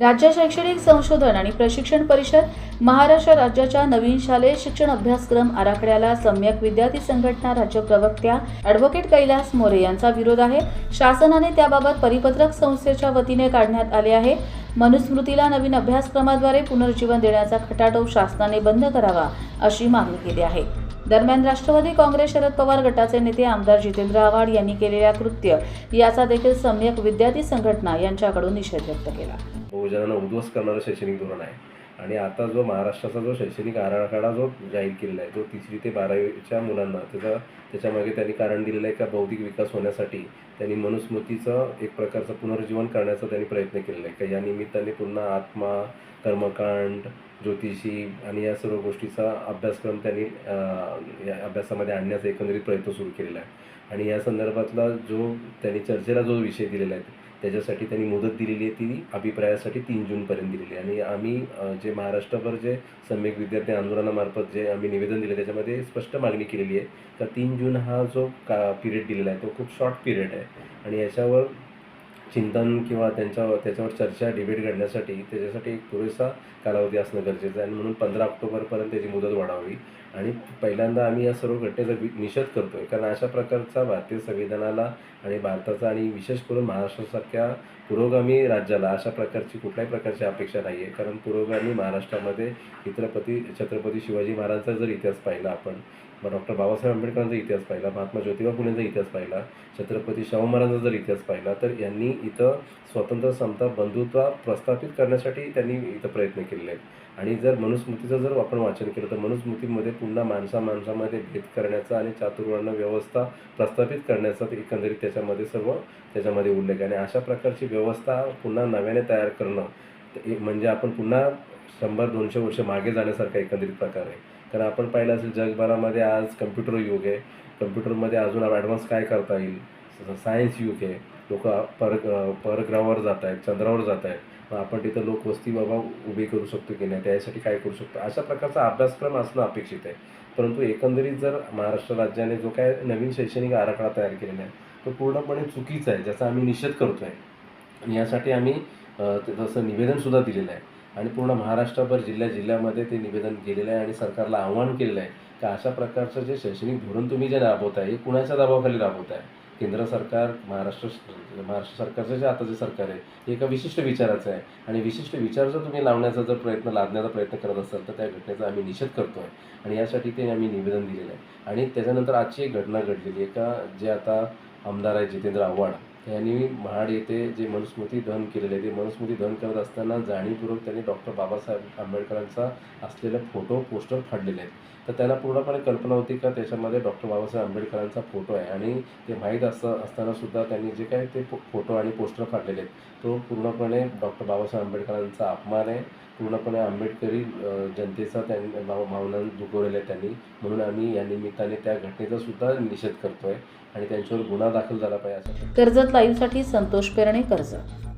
राज्य शैक्षणिक संशोधन आणि प्रशिक्षण परिषद महाराष्ट्र राज्याच्या नवीन शालेय शिक्षण अभ्यासक्रम आराखड्याला सम्यक विद्यार्थी संघटना राज्य प्रवक्त्या ॲडव्होकेट कैलास मोरे यांचा विरोध आहे. शासनाने त्याबाबत परिपत्रक संस्थेच्या वतीने काढण्यात आले आहे. मनुस्मृतीला नवीन अभ्यासक्रमाद्वारे पुनर्जीवन देण्याचा खटाटोप शासनाने बंद करावा अशी मागणी केली आहे. दरम्यान राष्ट्रवादी काँग्रेस शरद पवार गटाचे नेते आमदार जितेंद्र आव्हाड यांनी केलेल्या कृत्य याचा देखील सम्यक विद्यार्थी संघटना यांच्याकडून निषेध व्यक्त केला. बहुजनांना उद्ध्वस्त करणारं शैक्षणिक धोरण आहे आणि आता जो महाराष्ट्राचा जो शैक्षणिक आराखडा जो जाहीर केलेला आहे तो तिसरी ते बारावीच्या मुलांना त्याचा त्याच्यामागे त्यांनी कारण दिलेलं आहे का बौद्धिक विकास होण्यासाठी त्यांनी मनुस्मृतीचं एक प्रकारचं पुनर्जीवन करण्याचा त्यांनी प्रयत्न केलेला आहे का? या निमित्ताने पुन्हा आत्मा कर्मकांड ज्योतिषी आणि या सर्व गोष्टीचा अभ्यासक्रम त्यांनी या अभ्यासामध्ये आणण्याचा एकंदरीत प्रयत्न सुरू केलेला आहे. आणि या संदर्भातला जो त्यांनी चर्चेला जो विषय दिलेला आहे त्याच्यासाठी त्यांनी मुदत दिलेली आहे ती अभिप्रायासाठी तीन जूनपर्यंत दिलेली आहे. आणि आम्ही जे महाराष्ट्रभर जे सम्यक विद्यार्थी आंदोलनामार्फत जे आम्ही निवेदन दिले त्याच्यामध्ये स्पष्ट मागणी केलेली आहे का तीन जून हा जो का पिरियड दिलेला आहे तो खूप शॉर्ट पिरियड आहे. आणि याच्यावर चिंतन किंवा त्यांच्या त्याच्यावर चर्चा डिबेट घडण्यासाठी त्याच्यासाठी एक पुरेसा कालावधी असणं गरजेचं आहे. आणि म्हणून पंधरा ऑक्टोबरपर्यंत त्याची मुदत वाढावी. आणि पहिल्यांदा आम्ही या सर्व घटनेचा वि- निषेध करतो आहे कारण अशा प्रकारचा भारतीय संविधानाला आणि भारताचा आणि विशेष करून महाराष्ट्रासारख्या पुरोगामी राज्याला अशा प्रकारची कुठल्याही प्रकारची अपेक्षा नाही आहे कारण पुरोगामी महाराष्ट्रामध्ये छत्रपती छत्रपती शिवाजी महाराजांचा जर इतिहास पाहिला आपण मग डॉक्टर बाबासाहेब आंबेडकरांचा इतिहास पाहिला महात्मा ज्योतिबा फुलेंचा इतिहास पाहिला छत्रपती शाहू महाराजांचा जर इतिहास पाहिला तर यांनी इथं स्वतंत्र समता बंधुत्व प्रस्थापित करण्यासाठी त्यांनी इथं प्रयत्न केलेले आहेत. आणि जर मनुस्मृतीचं जर आपण वाचन केलं तर मनुस्मृतीमध्ये पुन्हा माणसा माणसामध्ये भेद करण्याचा आणि चातुर्वर्ण व्यवस्था प्रस्थापित करण्याचा एकंदरीत त्याच्यामध्ये सर्व त्याच्यामध्ये उल्लेख आहे. आणि अशा प्रकारची व्यवस्था पुन्हा नव्याने तयार करणं म्हणजे आपण पुन्हा शंभर दोनशे वर्ष मागे जाण्यासारखा एकंदरीत प्रकार आहे. कारण आपण पाहिलं असेल जगभरामध्ये आज कम्प्युटर युग आहे. कम्प्युटरमध्ये अजून ॲडव्हान्स काय करता येईल? सायन्स युग आहे. लोक पर परग्रहावर जात आहेत चंद्रावर जात आहेत. मग आपण तिथं लोकवस्ती बाबा उभी करू शकतो की नाही त्यासाठी काय करू शकतो? अशा प्रकारचा अभ्यासक्रम असणं अपेक्षित आहे. परंतु एकंदरीत जर महाराष्ट्र राज्याने जो काय नवीन शैक्षणिक आराखडा तयार केलेला आहे तो पूर्णपणे चुकीचा आहे ज्याचा आम्ही निषेध करतो आहे आणि यासाठी आम्ही तसं निवेदनसुद्धा दिलेलं आहे. आणि पूर्ण महाराष्ट्रभर जिल्ह्या जिल्ह्यामध्ये ते निवेदन केलेलं आहे आणि सरकारला आव्हान केलेलं आहे का अशा प्रकारचं जे शैक्षणिक धोरण तुम्ही जे राबवत आहे हे कुणाच्या दबावाखाली राबवत आहे केंद्र सरकार महाराष्ट्र महाराष्ट्र सरकारचं जे आता जे सरकार आहे हे एका विशिष्ट विचाराचं आहे. आणि विशिष्ट विचार जर तुम्ही लावण्याचा जर प्रयत्न लादण्याचा प्रयत्न करत असाल तर त्या घटनेचा आम्ही निषेध करतो आहे आणि यासाठी ते आम्ही निवेदन दिलेलं आहे. आणि त्याच्यानंतर आजची एक घटना घडलेली आहे. का जे आता आमदार आहे जितेंद्र आव्हाड यांनी महाड येथे जे मनुस्मृती दहन केलेले आहे ते मनुस्मृती दहन करत असताना जाणीवपूर्वक त्यांनी डॉक्टर बाबासाहेब आंबेडकरांचा असलेले फोटो पोस्टर फाडलेले आहेत. तर त्यांना पूर्णपणे कल्पना होती का त्याच्यामध्ये डॉक्टर बाबासाहेब आंबेडकरांचा फोटो आहे आणि ते माहीत असं असताना सुद्धा त्यांनी जे काय ते फोटो आणि पोस्टर फाडलेले आहेत. तो पूर्णपणे डॉक्टर बाबासाहेब आंबेडकरांचा अपमान आहे. पूर्णपणे आंबेडकरी जनतेचा त्यांनी भाव भावना दुखवलेल्या आहे त्यांनी. म्हणून आम्ही या निमित्ताने त्या घटनेचा सुद्धा निषेध करतोय आणि त्यांच्यावर गुन्हा दाखल झाला पाहिजे असं कर्जत लाईव्हसाठी संतोष पेरणे कर्जत